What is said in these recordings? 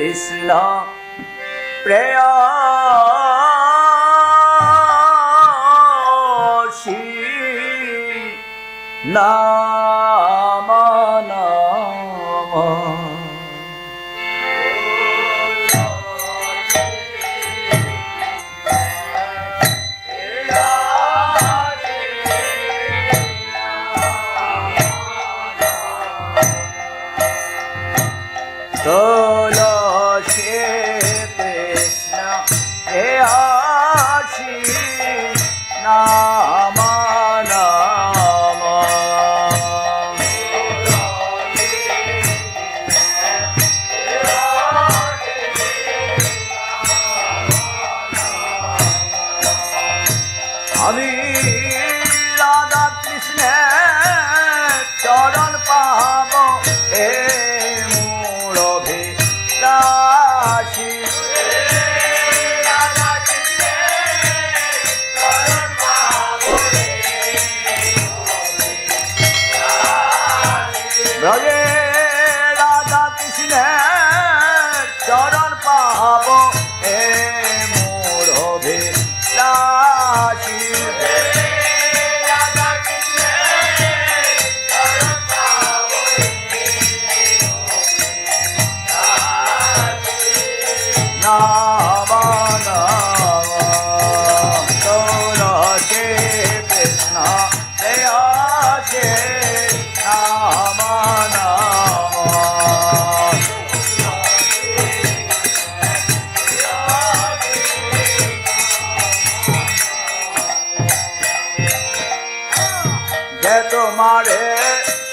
কৃষ্ণ প্রেয়সী নাম নাম আমি রাধা কৃষ্ণের চরণ পাব এ তোমারে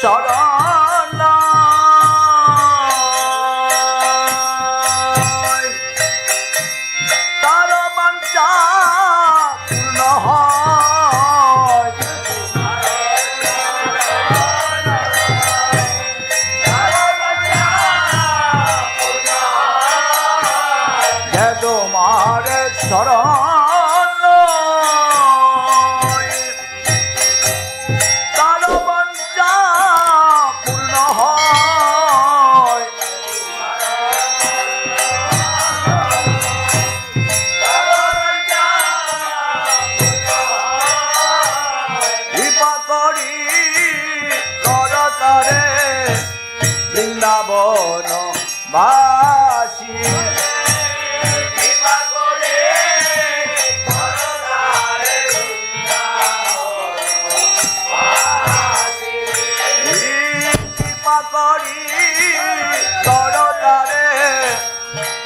শরণ তার বাঞ্ছা পূর্ণ তোমার শরণ বৃন্দাবন বাসী।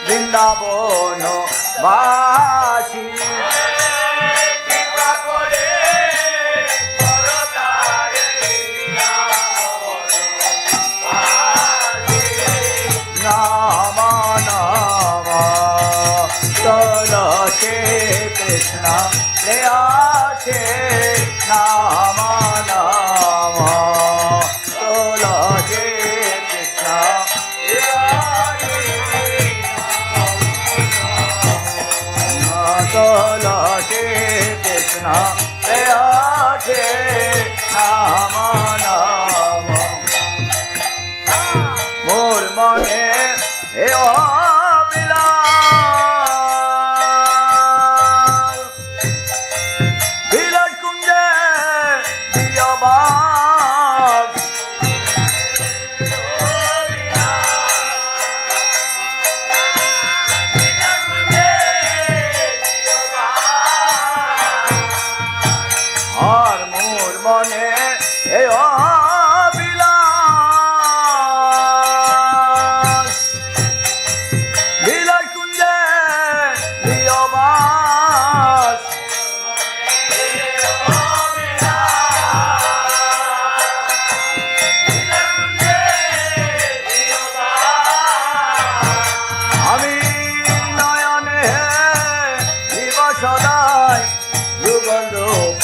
বৃন্দাবন বাসী। লেয়াছে নাম নাম কৃষ্ণ তুলসী কৃষ্ণ লেয়াছে নাম নাম মোর মনে হে মনে এ सदा युगलोक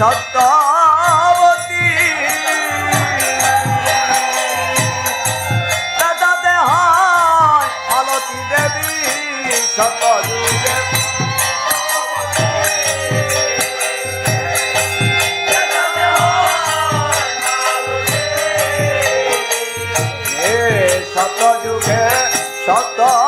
সত্যবতী। দাদাতে হায় আলতী দেবী সত্যযুগে হে সত্যযুগে সত্যবতী।